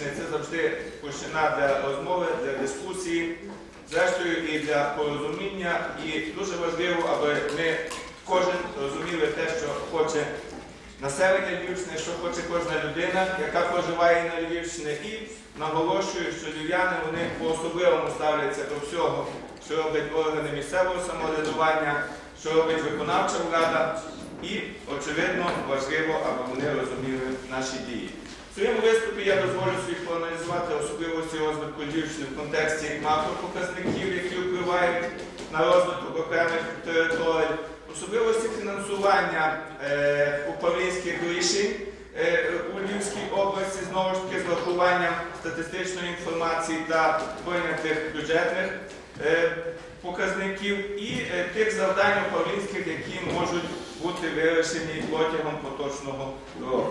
Львівщини це завжди площина для розмови, для дискусії, зрештою і для порозуміння. І дуже важливо, аби ми кожен розуміли те, що хоче населення Львівщини, що хоче кожна людина, яка проживає на Львівщині, і наголошую, що львів'яни вони по-особливому ставляться до всього, що роблять органи місцевого самоврядування, що робить виконавча влада, і, очевидно, важливо, аби вони розуміли наші дії. В своєму виступі я дозволю собі проаналізувати особливості розвитку Львівщини в контексті макропоказників, які впливають на розвиток окремих територій, особливості фінансування е, управлінських рішень е, у Львівській області, знову ж таки, з врахуванням статистичної інформації та прийнятих бюджетних е, показників і е, тих завдань управлінських, які можуть бути вирішені протягом поточного року.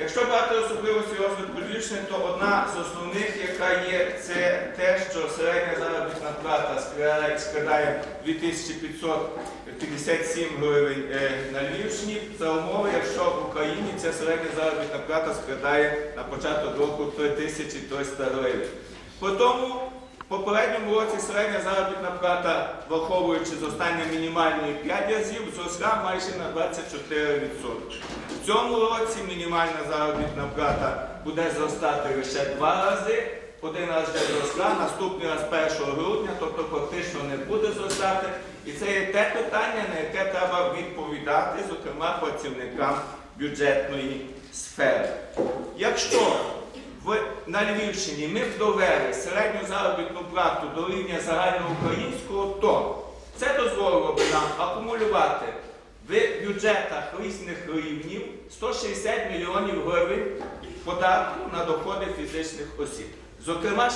Якщо брати особливості розвитку Львівщини, то одна з основних, яка є, це те, що середня заробітна плата складає- складає 2557 гривень е, на Львівщині, за умови, якщо в Україні ця середня заробітна плата складає на початок року 3300 гривень. По тому попередньому році середня заробітна плата, враховуючи зростання мінімальної 5 разів, зросла майже на 24%. В цьому році мінімальна заробітна плата буде зростати лише два рази. Один раз вже зросла, наступний раз 1 грудня, тобто фактично не буде зростати. І це є те питання, на яке треба відповідати, зокрема працівникам бюджетної сфери. Якщо на Львівщині ми б довели середню заробітну плату до рівня загальноукраїнського, то це дозволило б нам акумулювати в бюджетах різних рівнів 160 мільйонів гривень податку на доходи фізичних осіб. Зокрема,